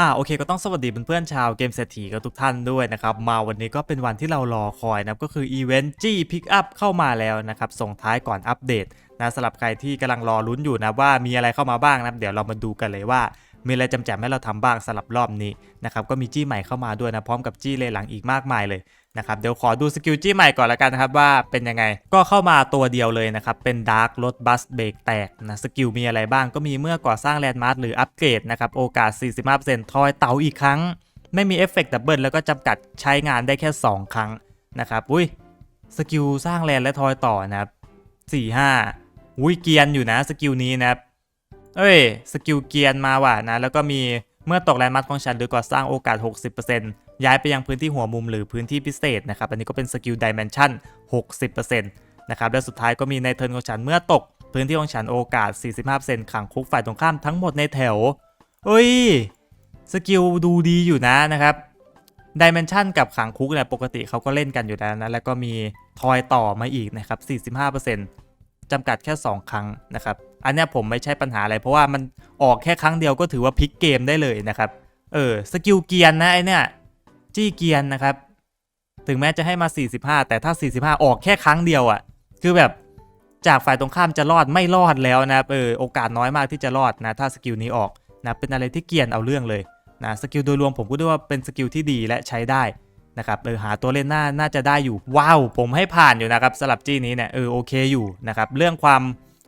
อ่าโอเคก็ต้องสวัสดีเพื่อนๆชาวเกมเศรษฐีกับทุกท่านด้วยนะครับมาวันนี้ก็เป็นวันที่เรารอคอยนะก็คืออีเวนต์จี้พิกอัพเข้ามาแล้วนะครับส่งท้ายก่อนอัปเดตนะสำหรับใครที่กำลังรอลุ้นอยู่นะว่ามีอะไรเข้ามาบ้างนะเดี๋ยวเรามาดูกันเลยว่า มีอะไรจำแจมให้เราทำบ้างสำหรับรอบนี้นะครับก็มีจี้ใหม่เข้ามาด้วยนะพร้อมกับจี้เลหลังอีกมากมายเลยนะครับเดี๋ยวขอดูสกิลจี้ใหม่ก่อนละกันนะครับว่าเป็นยังไงก็เข้ามาตัวเดียวเลยนะครับเป็นดาร์กรถบัสเบรกแตกนะสกิลมีอะไรบ้างก็มีเมื่อก่อสร้างแลนด์มาร์คหรืออัปเกรดนะครับโอกาส 45%ทอยเต๋าอีกครั้ง ไม่มีเอฟเฟกต์ดับเบิลแล้วก็จำกัดใช้งานได้แค่ 2 ครั้งนะครับอุ้ยสกิลสร้างแลนด์และทอยต่อนะครับ4 5อุ้ยเกียนอยู่นะสกิลนี้นะครับ เอ้ย สกิลเกียร์มาว่ะนะ แล้วก็มีเมื่อตกแลนด์มาร์คของฉันหรือก่อสร้างโอกาส 60%ย้ายไปยังพื้นที่หัวมุมหรือพื้นที่พิเศษนะครับ อันนี้ก็เป็นสกิลดิเมนชัน60%นะครับ และสุดท้ายก็มีในเทิร์นของฉันเมื่อตก พื้นที่ของฉันโอกาส 45%ขังคุกฝ่ายตรงข้ามทั้งหมดในแถว เอ้ย สกิลดูดีอยู่นะนะครับดิเมนชันกับขังคุกเนี่ยปกติเขาก็เล่นกันอยู่แล้วนะ แล้วก็มีทอยต่อมาอีกนะครับ 45%จำกัดแค่ 2 ครั้งนะครับ อันเนี้ยผมไม่ใช่ปัญหาอะไรเพราะว่ามันออกแค่ครั้งเดียวก็ถือว่าพลิกเกมได้เลยนะครับ เออสกิลเกียร์นะไอเนี่ยจี้เกียร์นะครับ ถึงแม้จะให้มา 45 แต่ถ้า 45 ออกแค่ครั้งเดียวอะ่ะ คือแบบจากฝ่ายตรงข้ามจะรอดไม่รอดแล้วนะเออโอกาสน้อยมากที่จะรอดนะ ถ้าสกิลนี้ออกนะเป็นอะไรที่เกียนเอาเรื่องเลยนะสกิลโดยรวมผมก็ดูว่าเป็นสกิลที่ดีและใช้ได้นะครับเออหาตัวเล่นหน้าน่าจะได้อยู่ว้าว ผมให้ผ่านอยู่นะครับสลับจี้นี้เนี่ยเออโอเคอยู่นะครับเรื่องความ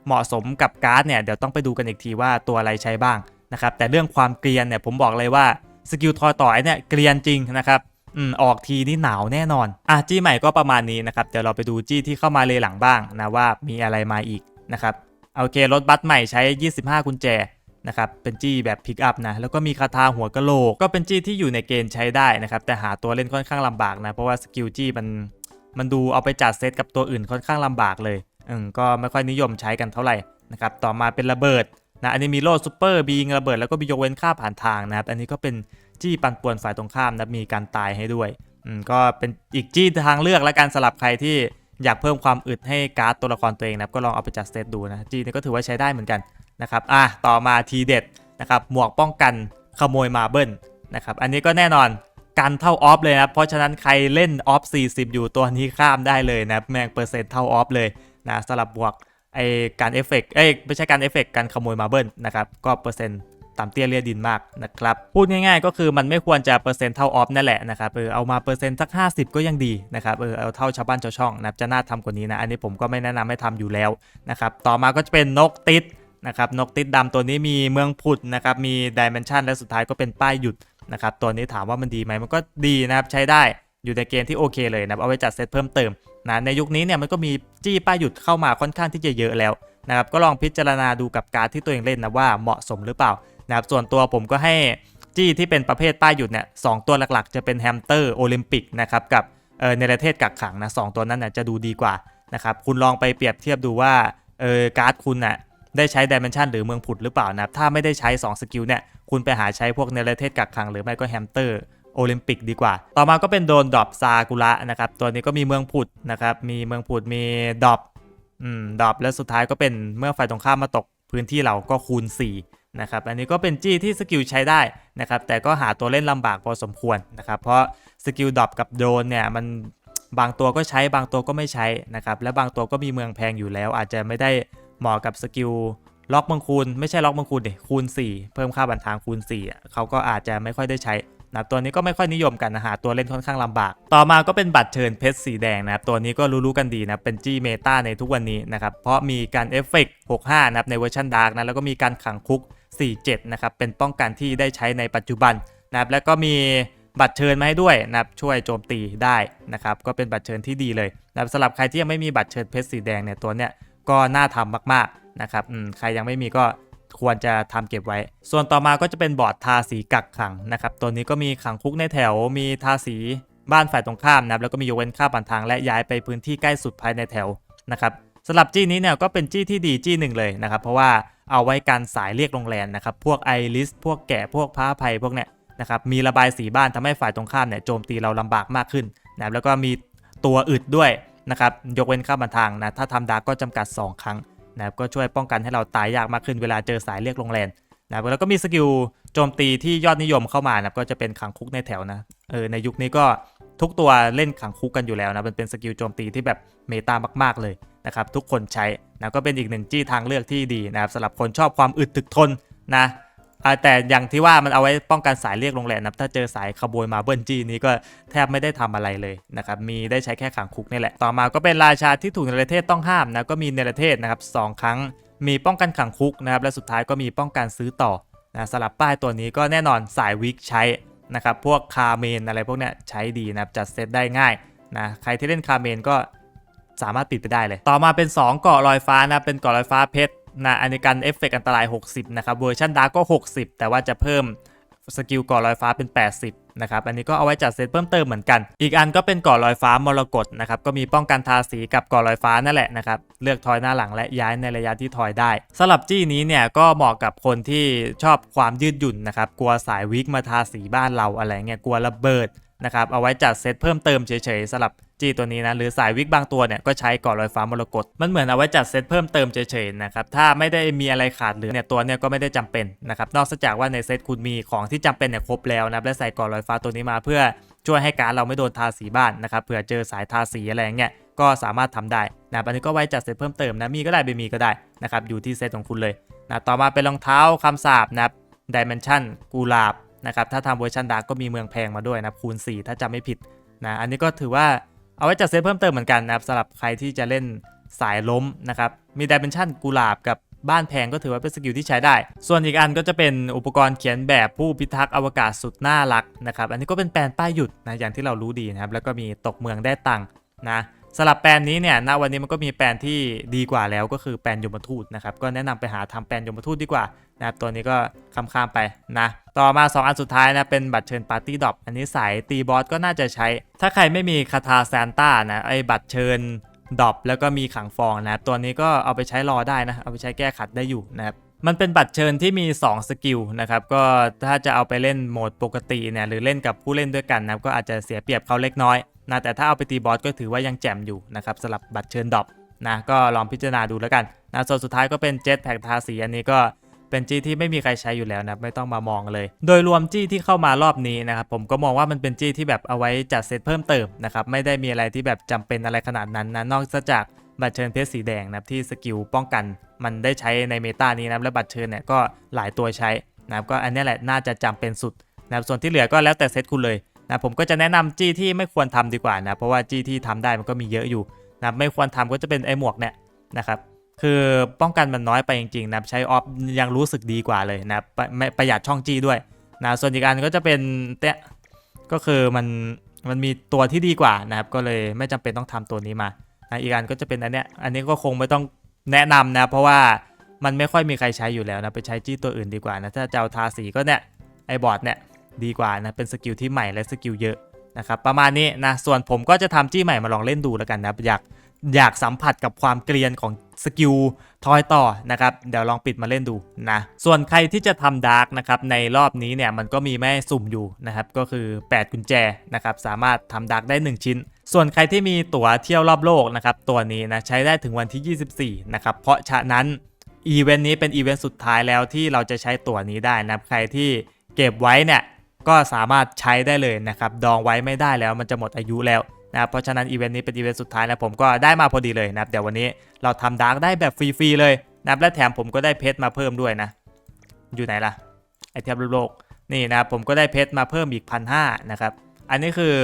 เหมาะสมกับการ์ดเนี่ยเดี๋ยวต้องไปดูกันอีกทีว่าตัวอะไรใช้บ้างนะครับแต่เรื่องความเกรียนเนี่ยผมบอกเลยว่าสกิลทอยต่อไอเนี่ยเกรียนจริงนะครับอืมออกทีนี่หนาวแน่นอนอะจี้ใหม่ก็ประมาณนี้นะครับเดี๋ยวเราไปดูจี้ที่เข้ามาเลยหลังบ้างนะว่ามีอะไรมาอีกนะครับโอเครถบัสใหม่ใช้ 25 กุญแจนะครับเป็นจี้แบบพิกอัพนะแล้วก็มีคาถาหัวกะโหลก ก็เป็นจี้ที่อยู่ในเกณฑ์ใช้ได้นะครับแต่หาตัวเล่นค่อนข้างลำบากนะเพราะว่าสกิลจี้มันมันดูเอาไปจัดเซตกับตัวอื่นค่อนข้างลำบากเลย อืมก็ไม่ค่อยนิยมใช้กันเท่าไหร่นะครับต่อมาเป็นระเบิดนะอันนี้มีโล่ซูเปอร์บีงระเบิดแล้วก็มียกเว้นค่าผ่านทางนะครับอันนี้ก็เป็นจี้ปันป่วนฝ่ายตรงข้ามนะมีการตายให้ด้วยอืมก็เป็นอีกจี้ทางเลือกและการสลับใครที่อยากเพิ่มความอึดให้การ์ดตัวละครตัวเองนะครับก็ลองเอาไปจัดสเซตดูนะจี้นี่ก็ถือว่าใช้ได้เหมือนกันนะครับอะต่อมาทีเด็ดนะครับหมวกป้องกันขโมยมาเบิลนะครับอันนี้ก็แน่นอนกันเท่าออฟเลยนะเพราะฉะนั้นใครเล่นออฟ40 อยู่ตัวนี้ข้ามได้เลยนะแม่งเปอร์เซ็นต์เท่าออฟเลย นะสลับบวกไอการเอฟเฟกเอ้ยไม่ใช่การเอฟเฟกการขโมยมาเบิลนะครับก็เปอร์เซ็นต์ต่ำเตี้ยเรียดินมากนะครับ พูดง่ายๆก็คือมันไม่ควรจะเปอร์เซ็นต์เท่าออฟนั่นแหละนะครับเออเอามาเปอร์เซ็นต์สัก 50 ก็ยังดีนะครับเออเอาเท่าชาวบ้านชาวช่องนับจะน่าทำกว่านี้นะ อันนี้ผมก็ไม่แนะนำให้ทำอยู่แล้วนะครับต่อมาก็จะเป็นนกติดนะครับนกติดดำตัวนี้มีเมืองผุดนะครับมีดิเมนชันและสุดท้ายก็เป็นป้ายหยุดนะครับตัวนี้ถามว่ามันดีไหมมันก็ดีนะครับใช้ได้อยู่ในเกณฑ์ที่โอเคเลยนะเอาไว้จัดเซตเพิ่มเติม นะในยุคนี้เนี่ยมันก็มีจี้ป้ายหยุดเข้ามาค่อนข้างที่จะเยอะแล้วนะครับก็ลองพิจารณาดูกับการที่ตัวเองเล่นนะว่าเหมาะสมหรือเปล่านะครับส่วนตัวผมก็ให้จี้ที่เป็นประเภทป้ายหยุดเนี่ยสองตัวหลักๆ จะเป็นแฮมสเตอร์โอลิมปิกนะครับกับเออเนรเทศกักขังนะสองตัวนั้นน่ะจะดูดีกว่านะครับคุณลองไปเปรียบเทียบดูว่าเออการ์ดคุณน่ะได้ใช้ดิเมนชันหรือเมืองผุดหรือเปล่านะครับถ้าไม่ได้ใช้ 2 สกิลเนี่ยคุณไปหาใช้พวกเนรเทศกักขังหรือไม่ก็แฮมสเตอร์ โอลิมปิกดีกว่า ต่อมาก็เป็นโดนดรอปซากุระนะครับ ตัวนี้ก็มีเมืองผุดนะครับ มีเมืองผุดมีดรอปอืมดรอปแล้วสุดท้ายก็เป็นเมื่อฝ่ายตรงข้ามมาตกพื้นที่เราก็คูณ 4 นะครับ อันนี้ก็เป็นจี้ที่สกิลใช้ได้นะครับ แต่ก็หาตัวเล่นลำบากพอสมควรนะครับ เพราะสกิลดรอปกับโดนเนี่ยมันบางตัวก็ใช้บางตัวก็ไม่ใช้นะครับ และบางตัวก็มีเมืองแพงอยู่แล้ว อาจจะไม่ได้เหมาะกับสกิลล็อกเมืองคูณไม่ใช่ล็อกเมืองคูณดิคูณ 4 เพิ่มค่าบันทางคูณ4อ่เขาก็อาจจะไม่ค่อยได้ใช้ นะตัวนี้ก็ไม่ค่อยนิยมกันนะหาตัวเล่นค่อนข้างลำบาก ต่อมาก็เป็นบัตรเชิญเพชรสีแดงนะครับตัวนี้ก็รู้ๆกันดีนะเป็นจี้เมตาในทุกวันนี้นะครับเพราะมีการเอฟเฟกต์65นะครับในเวอร์ชันดาร์กนะแล้วก็มีการขังคุก 47นะครับเป็นป้องกันที่ได้ใช้ในปัจจุบันนะครับแล้วก็มีบัตรเชิญมาให้ด้วยนะครับช่วยโจมตีได้นะครับก็เป็นบัตรเชิญที่ดีเลยนะครับสำหรับใครที่ยังไม่มีบัตรเชิญเพชรสีแดงเนี่ยตัวเนี้ยก็น่าทำมากๆนะครับอืมใครยังไม่มีก็ ควรจะทำเก็บไว้ ส่วนต่อมาก็จะเป็นบอร์ดทาสีกักขังนะครับ ตัวนี้ก็มีขังคุกในแถว มีทาสีบ้านฝ่ายตรงข้ามนะครับ แล้วก็มียกเว้นค่าผ่านทางและย้ายไปพื้นที่ใกล้สุดภายในแถวนะครับสำหรับจี้นี้เนี่ยก็เป็นจี้ที่ดีจี้หนึ่งเลยนะครับ เพราะว่าเอาไว้การสายเรียกโรงแรมนะครับ พวกไอริส พวกแก่พวกพ้าภัยพวกเนี้ยนะครับ มีระบายสีบ้านทำให้ฝ่ายตรงข้ามเนี่ยโจมตีเราลำบากมากขึ้นนะครับ แล้วก็มีตัวอึดด้วยนะครับ ยกเว้นค่าผ่านทางนะ ถ้าทำดาร์กก็จำกัด 2 ครั้ง นะครับก็ช่วยป้องกันให้เราตายยากมากขึ้นเวลาเจอสายเรียกลงแรมนะแล้วก็มีสกิลโจมตีที่ยอดนิยมเข้ามานะก็จะเป็นขังคุกในแถวนะเออในยุคนี้ก็ทุกตัวเล่นขังคุกกันอยู่แล้วนะมันเป็นสกิลโจมตีที่แบบเมตามาก ๆเลยนะครับทุกคนใช้นะก็เป็นอีกหนึ่งจี้ทางเลือกที่ดีนะครับสำหรับคนชอบความอึดถึกทนนะ อ่าแต่อย่างที่ว่ามันเอาไว้ป้องกันสายเรียกลงแหลนะถ้าเจอสายขโมยมาเบิลจี้นี้ก็แทบไม่ได้ทำอะไรเลยนะครับมีได้ใช้แค่ขังคุกนี่แหละ ต่อมาก็เป็นราชาที่ถูกเนรเทศต้องห้ามนะก็มีเนประเทศนะครับสองครั้ง มีป้องกันขังคุกนะครับและสุดท้ายก็มีป้องกันซื้อต่อนะสลับป้ายตัวนี้ก็แน่นอนสายวิกใช้นะครับพวกคาเมนอะไรพวกเนี้ยใช้ดีนะครับจัดเซตได้ง่ายนะใครที่เล่นคาเมนก็สามารถติดไปได้เลย ต่อมาเป็น 2 เกาะลอยฟ้านะเป็นเกาะลอยฟ้าเพชร นะอันนี้กันเอฟเฟกต์อันตราย 60 นะครับ เวอร์ชันดาร์กก็ 60 แต่ว่าจะเพิ่มสกิลกาะลอยฟ้าเป็น 80 นะครับ อันนี้ก็เอาไว้จัดเซตเพิ่มเติมเหมือนกัน อีกอันก็เป็นกาะลอยฟ้ามรกตนะครับ ก็มีป้องกันทาสีกับกาะลอยฟ้านั่นแหละนะครับ เลือกทอยหน้าหลังและย้ายในระยะที่ทอยได้สำหรับจี้นี้เนี่ยก็เหมาะกับคนที่ชอบความยืดหยุ่นนะครับ กลัวสายวิกมาทาสีบ้านเราอะไรเงี้ย กลัวระเบิด นะครับเอาไว้จัดเซตเพิ่มเติมเฉยๆสำหรับจีตัวนี้นะหรือสายวิกบางตัวเนี่ยก็ใช้กาะลอยฟ้ามรกตมันเหมือนเอาไว้จัดเซตเพิ่มเติมเฉยๆนะครับถ้าไม่ได้มีอะไรขาดเหลือเนี่ยตัวเนี่ยก็ไม่ได้จำเป็นนะครับนอกจากว่าในเซตคุณมีของที่จำเป็นเนี่ยครบแล้วนะและใส่กาะลอยฟ้าตัวนี้มาเพื่อช่วยให้การเราไม่โดนทาสีบ้านนะครับเผื่อเจอสายทาสีอะไรเงี้ยก็สามารถทำได้นะอันนี้ก็ไว้จัดเซตเพิ่มเติมนะมีก็ได้ไม่มีก็ได้นะครับอยู่ที่เซตของคุณเลยนะต่อมาเป็นรองเท้าคำสาบนะครับดิเมนชันกูลาบ นะครับถ้าทำเวอร์ชันดาร์กก็มีเมืองแพงมาด้วยนะคูณ 4 ถ้าจำไม่ผิดนะอันนี้ก็ถือว่าเอาไว้จัดเซตเพิ่มเติมเหมือนกันนะครับสำหรับใครที่จะเล่นสายล้มนะครับมีดิเมนชันกูลาบกับบ้านแพงก็ถือว่าเป็นสกิลที่ใช้ได้ ส่วนอีกอันก็จะเป็นอุปกรณ์เขียนแบบผู้พิทักษ์อวกาศสุดน่ารักนะครับ อันนี้ก็เป็นแปลนป้ายหยุดนะอย่างที่เรารู้ดีนะครับ แล้วก็มีตกเมืองได้ตังค์นะ สำหรับแปลนนี้เนี่ยณวันนี้มันก็มีแปลนที่ดีกว่าแล้วก็คือแปลนยมทูตนะครับก็แนะนำไปหาทำแปลนยมทูตดีกว่านะครับตัวนี้ก็ข้ามๆไปนะต่อมา 2 อันสุดท้ายนะเป็นบัตรเชิญปาร์ตี้ดอปอันนี้สายตีบอสก็น่าจะใช้ ถ้าใครไม่มีคาถาซานต้านะไอ้บัตรเชิญดรอปแล้วก็มีขังฟองนะครับตัวนี้ก็เอาไปใช้รอได้นะเอาไปใช้แก้ขัดได้อยู่นะครับมันเป็นบัตรเชิญที่มี 2 สกิลนะครับ ก็ถ้าจะเอาไปเล่นโหมดปกติเนี่ยหรือเล่นกับผู้เล่นด้วยกันนะก็อาจจะเสียเปรียบเขาเล็กน้อย นะแต่ถ้าเอาไปตีบอสก็ถือว่ายังแจ่มอยู่นะครับสำหรับบัตรเชิญดอปนะก็ลองพิจารณาดูแล้วกันนะส่วนสุดท้ายก็เป็นเจ็ตแพ็กทาสีอันนี้ก็เป็นจี้ที่ไม่มีใครใช้อยู่แล้วนะไม่ต้องมามองเลย โดยรวมจี้ที่เข้ามารอบนี้นะครับผมก็มองว่ามันเป็นจี้ที่แบบเอาไว้จัดเซตเพิ่มเติมนะครับไม่ได้มีอะไรที่แบบจำเป็นอะไรขนาดนั้นนะนอกจากบัตรเชิญเพชรสีแดงนะที่สกิลป้องกัน มันได้ใช้ในเมตานี้นะและบัตรเชิญเนี่ยก็หลายตัวใช้นะครับก็อันนี้แหละน่าจะจำเป็นสุดนะครับส่วนที่เหลือก็แล้วแต่เซตคุณเลย นะผมก็จะแนะนำจี้ที่ไม่ควรทำดีกว่านะเพราะว่าจี้ที่ทำได้มันก็มีเยอะอยู่นะไม่ควรทำก็จะเป็นไอ้หมวกเนี่ยนะครับคือป้องกันมันน้อยไปจริงๆนะใช้ออฟยังรู้สึกดีกว่าเลยนะประไม่ประหยัดช่องจี้ด้วยนะส่วนอีกอันก็จะเป็นเตะก็คือมันมันมีตัวที่ดีกว่านะครับก็เลยไม่จำเป็นต้องทำตัวนี้มานะอีกอันก็จะเป็นอันเนี้ยอันนี้ก็คงไม่ต้องแนะนำนะเพราะว่ามันไม่ค่อยมีใครใช้อยู่แล้วนะไปใช้จี้ตัวอื่นดีกว่านะถ้าจะเอาทาสีก็เนี่ยไอบอร์ดเนี่ย ดีกว่านะเป็นสกิลที่ใหม่และสกิลเยอะนะครับประมาณนี้นะส่วนผมก็จะทำจี้ใหม่มาลองเล่นดูแล้วกันนะอยากอยากสัมผัสกับความเกรียนของสกิลทอยต่อนะครับเดี๋ยวลองปิดมาเล่นดูนะส่วนใครที่จะทำดาร์กนะครับในรอบนี้เนี่ยมันก็มีแม่สุ่มอยู่นะครับก็คือ 8 กุญแจนะครับสามารถทำดาร์กได้ 1 ชิ้น ส่วนใครที่มีตั๋วเที่ยวรอบโลกนะครับตัวนี้นะใช้ได้ถึงวันที่ 24นะครับเพราะฉะนั้นอีเวนต์นี้เป็นอีเวนต์สุดท้ายแล้วที่เราจะใช้ตั๋วนี้ได้นะใครที่เก็บไว้เนี่ย ก็สามารถใช้ได้เลยนะครับ ดองไว้ไม่ได้แล้วมันจะหมดอายุแล้วนะเพราะฉะนั้นอีเวนต์นี้เป็นอีเวนต์สุดท้ายนะผมก็ได้มาพอดีเลยนะเดี๋ยววันนี้เราทำดาร์กได้แบบฟรีๆเลยนะและแถมผมก็ได้เพชรมาเพิ่มด้วยนะ อยู่ไหนล่ะไอเทมโลกนี่นะผมก็ได้เพชรมาเพิ่มอีกพันห้านะครับ อันนี้คือ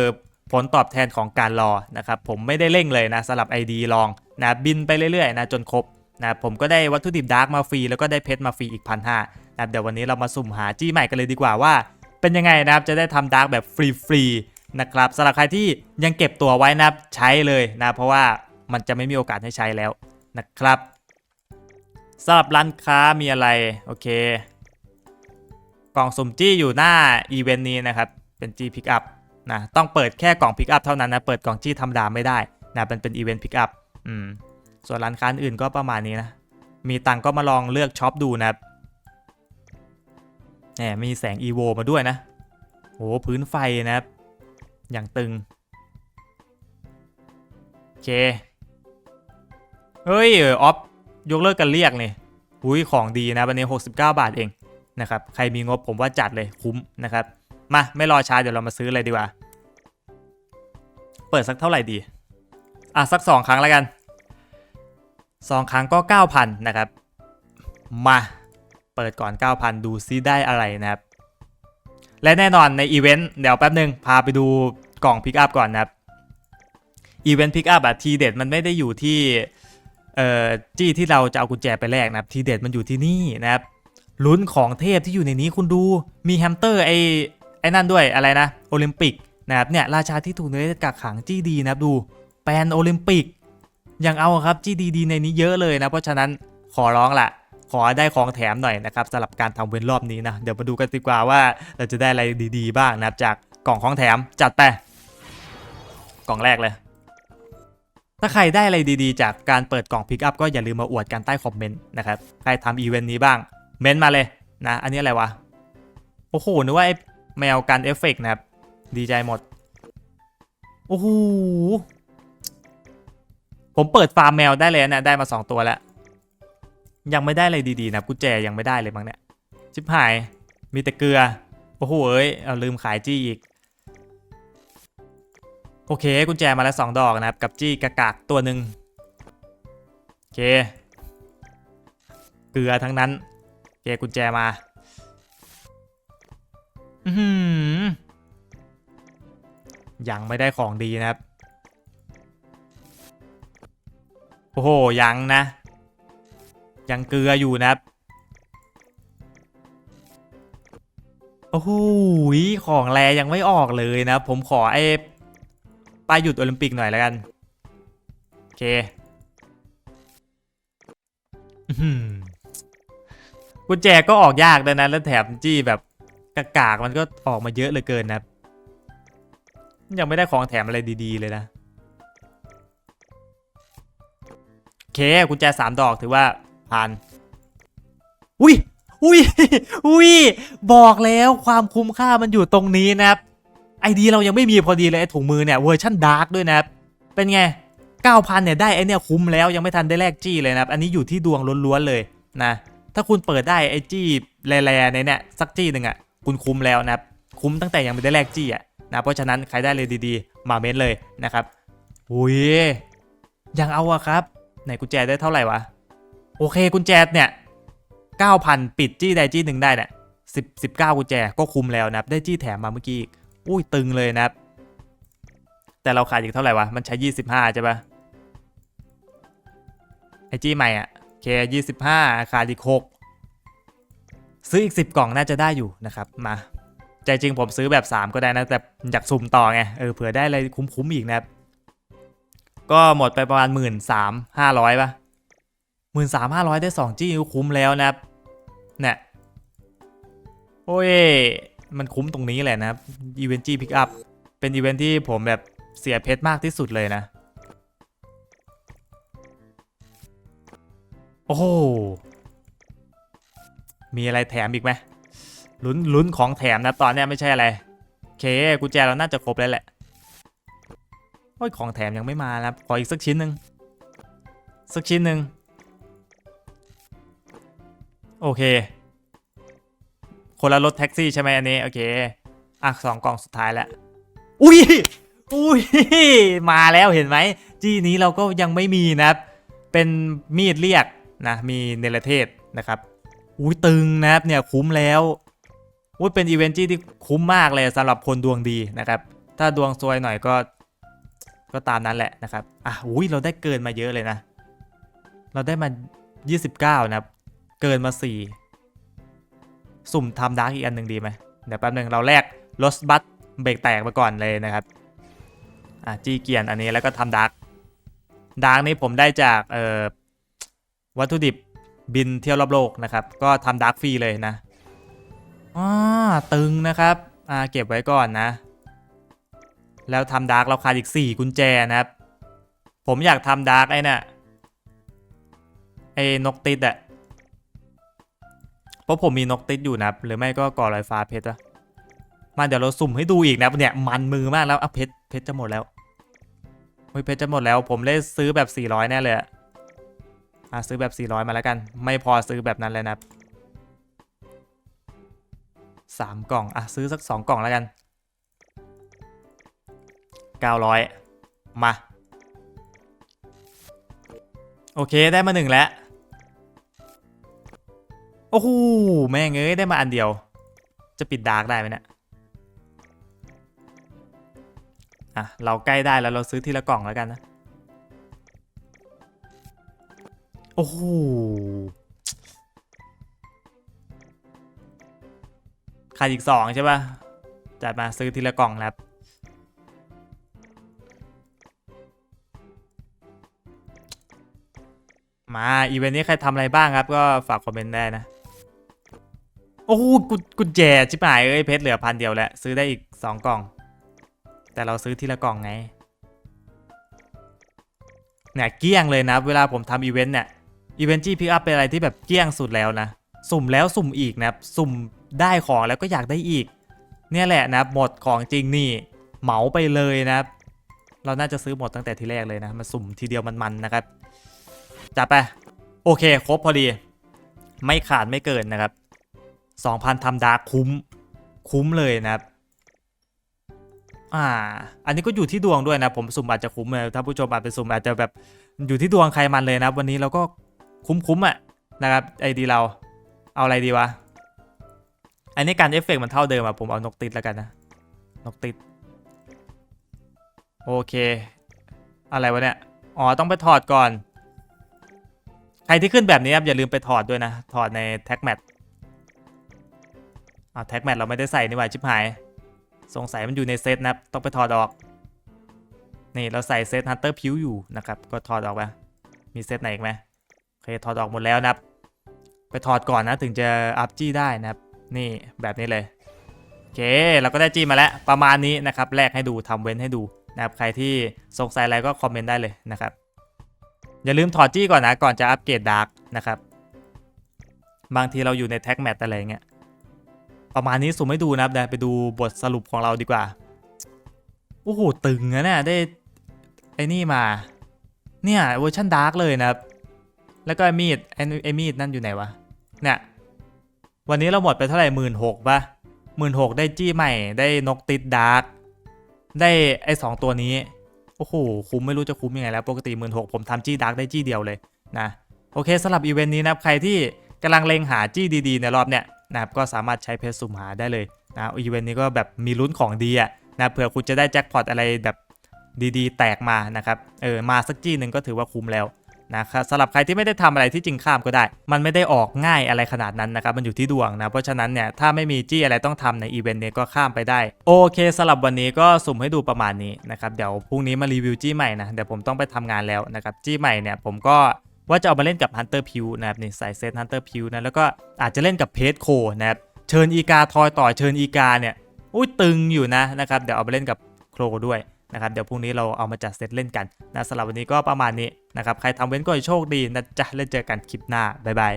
ผลตอบแทนของการรอนะครับ ผมไม่ได้เร่งเลยนะสำหรับ ID ลองนะบินไปเรื่อยๆนะจนครบนะผมก็ได้วัตถุดิบดาร์กมาฟรีแล้วก็ได้เพชรมาฟรีอีกพันห้านะเดี๋ยววันนี้เรามาสุ่มหาจี้ใหม่กันเลยดีกว่าว่า เป็นยังไงนะครับจะได้ทำดาร์กแบบฟรีๆนะครับสำหรับใครที่ยังเก็บตัวไว้นะครับใช้เลยนะเพราะว่ามันจะไม่มีโอกาสให้ใช้แล้วนะครับสำหรับร้านค้ามีอะไรโอเค กล่องสุ่มจี้อยู่หน้าอีเวนต์นี้นะครับเป็นจี้พิกอัพนะต้องเปิดแค่กล่องพิกอัพเท่านั้นนะเปิดกล่องจี้ธรรมดาไม่ได้นะเป็นเป็นอีเวนต์พิกอัพอืมส่วนร้านค้าอื่นก็ประมาณนี้นะมีตังก็มาลองเลือกช็อปดูนะครับ แหมมีแสงอีโวมาด้วยนะโอ้พื้นไฟนะครับ อย่างตึง โอเค เฮ้ยออฟยกเลิกกันเรียกนี่อุ้ยของดีนะวันนี้ 69 บาทเองนะครับ ใครมีงบผมว่าจัดเลยคุ้มนะครับ มา ไม่รอช้าเดี๋ยวเรามาซื้อเลยดีกว่า เปิดสักเท่าไหร่ดี อะ สักสองครั้งแล้วกันสองครั้งก็ 9,000 นะครับ มา เปิดก่อน 9,000 ดูซิได้อะไรนะครับ และแน่นอนในอีเวนต์เดี๋ยวแป๊บหนึ่งพาไปดูกล่องพิกอัพก่อนนะครับอีเวนต์พิกอัพอะทีเด็ดมันไม่ได้อยู่ที่เอ่อจี้ที่เราจะเอากุญแจไปแลกนะครับทีเด็ดมันอยู่ที่นี่นะครับลุ้นของเทพที่อยู่ในนี้คุณดูมีแฮมสเตอร์ไอไอ้นั่นด้วยอะไรนะโอลิมปิกนะครับเนี่ยราชาที่ถูกเนื้อกักขังจี้ดีนะครับดูแปลนโอลิมปิกยังเอาครับจี้ดีดีในนี้เยอะเลยนะเพราะฉะนั้นขอร้องละ ขอได้ของแถมหน่อยนะครับสำหรับการทำเว้นรอบนี้นะเดี๋ยวมาดูกันดีกว่าว่าเราจะได้อะไรดีๆ บ้างนะครับจากกล่องของแถมจัดไปกล่องแรกเลยถ้าใครได้อะไรดีๆ จากการเปิดกล่องพิกอัพก็อย่าลืมมาอวดกันใต้คอมเมนต์นะครับใครทำอีเวนต์นี้บ้างเมนต์มาเลยนะอันนี้อะไรวะโอ้โหนึกว่าไอ้แมวกันเอฟเฟกต์นะครับดีใจหมดโอ้โหผมเปิดฟาร์มแมวได้เลยนะได้มา 2 ตัวแล้ว ยังไม่ได้อะไรดีๆนะกุญแจยังไม่ได้เลยมั้งเนี่ยชิบหายมีแต่เกลือโอ้โหเอ้ยเอาลืมขายจี้อีก โอเคกุญแจมาแล้วสองดอกนะครับ กับจี้กากากตัวหนึ่งโอเค เกลือทั้งนั้นโอเคกุญแจมาอืยังไม่ได้ของดีนะครับ โอ้โหยังนะ ยังเกลืออยู่นะครับ โอ้โหของแรยังไม่ออกเลยนะ ผมขอไอ้ป้ายหยุดโอลิมปิกหน่อยแล้วกัน โอเคกุญแจก็ออกยากด้วยนะ แล้วแถมจี้แบบกากๆมันก็ออกมาเยอะเลือเกินนะ ยังไม่ได้ของแถมอะไรดีๆ เลยนะ โอเคกุญแจสามดอกถือว่า ผ่านอุ้ยอุ้ยอุ้ยบอกแล้วความคุ้มค่ามันอยู่ตรงนี้นะครับไอดีเรายังไม่มีพอดีเลยไอถุงมือเนี่ยเวอร์ชั่นดาร์กด้วยนะครับเป็นไง 9,000เนี่ยได้ไอเนี่ยคุ้มแล้วยังไม่ทันได้แลกจี้เลยนะครับอันนี้อยู่ที่ดวงล้วนๆเลยนะถ้าคุณเปิดได้ไอจี้แร่ๆในเนี่ยสักจี้หนึ่งอะคุณคุ้มแล้วนะครับคุ้มตั้งแต่ยังไม่ได้แลกจี้อะนะเพราะฉะนั้นใครได้เลยดีๆ มาเม้นเลยนะครับอุ้ยยังเอาอะครับไหนกุญแจได้เท่าไหร่วะ โอเคกุญแจเนี่ย9,000ปิดจี้ใดจี้หนึ่งได้เนี่ย10 19กุญแจก็คุ้มแล้วนะครับได้จี้แถมมาเมื่อกี้อุ้ยตึงเลยนะครับ แต่เราขาดอีกเท่าไหร่วะ มันใช้25ใช่ปะไอจี้ใหม่อะโอเค25ขาดอีก6ซื้ออีก10กล่องน่าจะได้อยู่นะครับมาใจจริงผมซื้อแบบ 3 ก็ได้นะ แต่อยากสุ่มต่อไง เออเผื่อได้อะไรคุ้มๆอีกนะครับ ก็หมดไปประมาณ1 3 5 0 0ป่ะ หมื่นสามห้าร้อยได้สองจี้คุ้มแล้วนะครับเนี่ยโอ้ย มันคุ้มตรงนี้แหละนะครับอีเวนต์จี้พิกอัพเป็นอีเวนต์ที่ผมแบบเสียเพชรมากที่สุดเลยนะ โอ้โหมีอะไรแถมอีกไหมลุ้นลุ้นของแถมนะตอนนี้ไม่ใช่อะไรโอเคกุญแจเราน่าจะครบแล้วแหละโอ้ยของแถมยังไม่มานะครับขออีกสักชิ้นหนึ่งสักชิ้นหนึ่ง โอเค คนละรถแท็กซี่ใช่ไหมอันนี้ โอเค อะสองกล่องสุดท้ายแล้ว อุ้ย อุ้ย มาแล้วเห็นไหม จี้นี้เราก็ยังไม่มีนะครับ เป็นมีดเรียกนะ มีเนรเทศนะครับ อุ้ยตึงนะครับเนี่ยคุ้มแล้วอุ้ยเป็นอีเวนต์จี้ที่คุ้มมากเลยสำหรับคนดวงดีนะครับ ถ้าดวงซวยหน่อยก็ ก็ตามนั้นแหละนะครับ อะอุ้ยเราได้เกินมาเยอะเลยนะ เราได้มา 29 นะครับ เกินมา 4 สุ่มทำดาร์กอีกอันหนึ่งดีไหมเดี๋ยวแป๊บหนึ่งเราแลกลสบัตเบรกแตกไปก่อนเลยนะครับ อะจี้เกียนอันนี้แล้วก็ทำดาร์กดาร์กนี้ผมได้จากเอ่อวัตถุดิบบินเที่ยวรอบโลกนะครับ ก็ทำดาร์กฟรีเลยนะอ่าตึงนะครับ อ่าเก็บไว้ก่อนนะ แล้วทำดาร์กเราขาดอีก 4 กุญแจนะครับ ผมอยากทำดาร์กไอ้น่ะไอ้นกติดอะ เพราะผมมีนกติดอยู่นะหรือไม่ก็ก่อลอยฟ้าเพชรอะมาเดี๋ยวเราสุ่มให้ดูอีกนะเนี่ยมันมือมากแล้วอะเพชรเพชรจะหมดแล้วเฮ้ยเพชรจะหมดแล้ว ผมเลยซื้อแบบ 400 แน่เลยอะอะซื้อแบบ 400 มาแล้วกัน ไม่พอซื้อแบบนั้นเลยนะสามกล่อง อะ ซื้อสักสองกล่องแล้วกันเก้าร้อยมา โอเคได้มาหนึ่งแล้ว โอ้โหแม่งเอ้ยได้มาอันเดียว จะปิดดาร์กได้ไหมเนี่ยอะเราใกล้ได้แล้วเราซื้อทีละกล่องแล้วกันนะ โอ้โหขาดอีกสองใช่ป่ะจัดมาซื้อทีละกล่องครับมา อีเวนต์นี้ใครทำอะไรบ้างครับ ก็ฝากคอมเมนต์ได้นะ อ้โหกุกุญแจชิบหายเอ้ยเพชรเหลือพันเดียวแล้วซื้อได้อีกสองกล่อง แต่เราซื้อทีละกล่องไงเนี่ยเกลี้ยงเลยนะ เวลาผมทำอีเวนต์เนี่ยอีเวนต์จี้พิกอัพเป็นอะไรที่แบบเกลี้ยงสุดแล้วนะสุ่มแล้วสุ่มอีกนะสุ่มได้ของแล้วก็อยากได้อีก เนี่ยแหละนะหมดของจริงนี่เหมาไปเลยนะเราน่าจะซื้อหมดตั้งแต่ทีแรกเลยนะมาสุ่มทีเดียวมันๆนะครับจัดไปโอเค ครบพอดี ไม่ขาดไม่เกินนะครับ 2,000ทำดาร์คคุ้ม คุ้มเลยนะครับอ่า อันนี้ก็อยู่ที่ดวงด้วยนะ ผมสุ่มอาจจะคุ้มเลยถ้าผู้ชมอาจเป็นสุ่มอาจจะแบบอยู่ที่ดวงใครมันเลยนะวันนี้เราก็คุ้มๆอะนะครับไอดีเราเอาอะไรดีวะ อันนี้การเอฟเฟกต์มันเท่าเดิมอะผมเอานกติดแล้วกันนะ นกติด โอเค อะไรวะเนี่ย อ๋อต้องไปถอดก่อน ใครที่ขึ้นแบบนี้ครับอย่าลืมไปถอดด้วยนะ ถอดในแท็กแมท อ่าแท็กแมทเราไม่ได้ใส่นี่หว่าชิบหาย สงสัยมันอยู่ในเซตนะครับต้องไปถอดออก นี่เราใส่เซตฮันเตอร์พิวอยู่นะครับ ก็ถอดออกไปมีเซตไหนอีกไหมโอเคถอดออกหมดแล้วนะครับ ไปถอดก่อนนะถึงจะอัพจี้ได้นะครับ นี่แบบนี้เลยโอเคเราก็ได้จี้มาแล้วประมาณนี้นะครับแลกให้ดูทำเว้นให้ดูนะครับใครที่สงสัยอะไรก็คอมเมนต์ได้เลยนะครับอย่าลืมถอดจี้ก่อนนะก่อนจะอัปเกรดดาร์กนะครับ บางทีเราอยู่ในแท็กแมตอะไรเงี้ย ประมาณนี้สุ่มให้ดูนะครับเดี๋ยวไปดูบทสรุปของเราดีกว่า โอ้โห ตึงนะเนี่ยได้ไอ้นี่มา เนี่ยเวอร์ชันดาร์กเลยนะครับ แล้วก็ไอ้มีดไอ้ไอ้มีดนั่นอยู่ไหนวะ เนี่ย วันนี้เราหมดไปเท่าไหร่หมื่นหกป่ะหมื่นหกได้จี้ใหม่ ได้นกติดดาร์ก ได้ไอ้สองตัวนี้ โอ้โห คุ้มไม่รู้จะคุ้มยังไงแล้ว ปกติหมื่นหกผมทำจี้ดาร์กได้จี้เดียวเลยนะ โอเคสำหรับอีเวนต์นี้นะครับใครที่กำลังเลงหาจี้ดีๆในรอบเนี้ย นะครับก็สามารถใช้เพจสุ่มหาได้เลยนะอีเวนต์นี้ก็แบบมีลุ้นของดีอะนะเผื่อคุณจะได้แจ็คพอตอะไรแบบดีๆ แตกมานะครับเออมาสักจี้หนึ่งก็ถือว่าคุ้มแล้วนะครับสำหรับใครที่ไม่ได้ทำอะไรที่จริงข้ามก็ได้ มันไม่ได้ออกง่ายอะไรขนาดนั้นนะครับ มันอยู่ที่ดวงนะ เพราะฉะนั้นเนี่ย ถ้าไม่มีจี้อะไรต้องทำในอีเวนต์นี้ก็ข้ามไปได้ โอเคสำหรับวันนี้ก็สุ่มให้ดูประมาณนี้นะครับ เดี๋ยวพรุ่งนี้มารีวิวจี้ใหม่นะ เดี๋ยวผมต้องไปทำงานแล้วนะครับ จี้ใหม่เนี่ยผมก็ ว่าจะเอามาเล่นกับ Hunter p e w นะครับนี่ใส่เซต Hunter p e w นะแล้วก็อาจจะเล่นกับเพจโคนะครับเชิญอีกาทอยต่อเชิญอีกาเนี่ยอุ้ยตึงอยู่นะนะครับเดี๋ยวเอาไปเล่นกับโครด้วยนะครับเดี๋ยวพรุ่งนี้เราเอามาจัดเซตเล่นกันนะสำหรับวันนี้ก็ประมาณนี้นะครับใครทำเว้นก็โชคดีนะจ๊ะเล่นเจอกันคลิปหน้าบ๊ายบาย